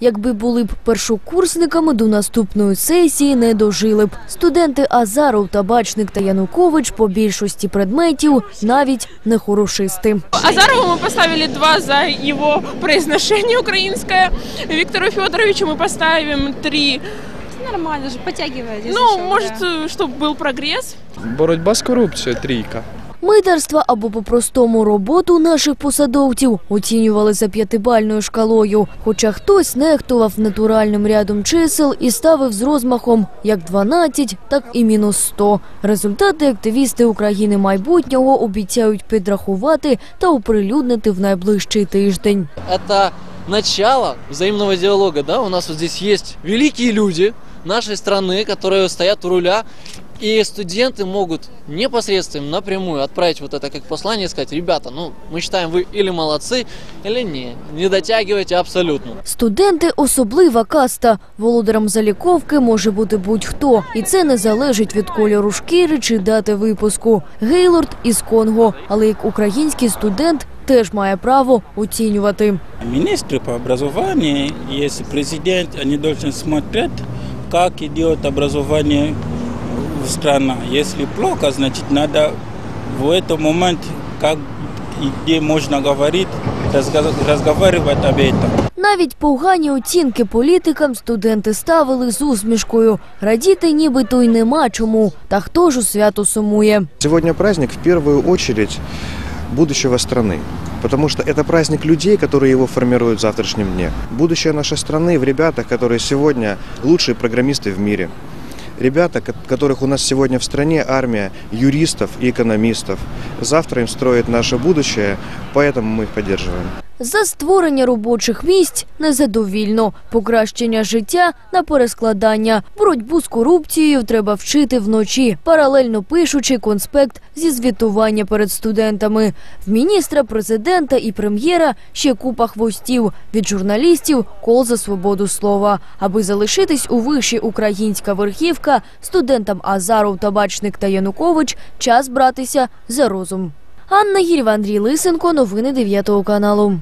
Якби були б першокурсниками, до наступної сесії не дожили б. Студенти Азаров, Табачник та Янукович по більшості предметів навіть не хорошисти. Азарову мы поставили два за его произношение украинское. Виктору Федоровичу мы поставим три. Нормально же, подтягивает. если Ну, что, может, да. чтобы был прогресс. Боротьба з корупцією трійка. Митерства або по-простому роботу наших посадовців оцінювали за п'ятибальною шкалою. Хоча хтось нехтував натуральним рядом чисел і ставив з розмахом як 12, так і мінус 100. Результати активісти України майбутнього обіцяють підрахувати та оприлюднити в найближчий тиждень. это начало взаимного диалога, да, у нас вот здесь есть великие люди нашей страны, которые стоят у руля, и студенты могут непосредственно напрямую отправить вот это как послание и сказать, ребята, ну, мы считаем, вы или молодцы, или не, не дотягиваете абсолютно. Студенти – особлива каста. Володарем заліковки може бути будь-хто. І це не залежить від кольору шкіри чи дати випуску. Гейлорд із Конго, але як український студент теж має право оцінювати. Министры по образованию, если президент, они должны смотреть, как идет образование в стране. Если плохо, значит надо в этот момент, как и где можно говорить, разго- разговаривать об этом. Навіть погані оцінки політикам студенти ставили з усмішкою. Радіти нібито й нема чому. Та хто ж у свято сумує? Сегодня праздник в первую очередь будущего страны. Потому что это праздник людей, которые его формируют в завтрашнем дне. Будущее нашей страны в ребятах, которые сегодня лучшие программисты в мире. Ребята, ко- которых у нас сегодня в стране армия юристов и экономистов. Завтра им строит наше будущее, поэтому мы их поддерживаем. За створення робочих місць незадовільно, покращення життя на перескладання, боротьбу з корупцією треба вчити вночі, паралельно пишучи конспект зі звітування перед студентами. В міністра, президента і прем'єра ще купа хвостів від журналістів кол за свободу слова. Аби залишитись у виші українська верхівка, студентам Азаров, Табачник та Янукович час братися за розум. Анна Гірва, Андрій Лисенко, новини 9 каналу.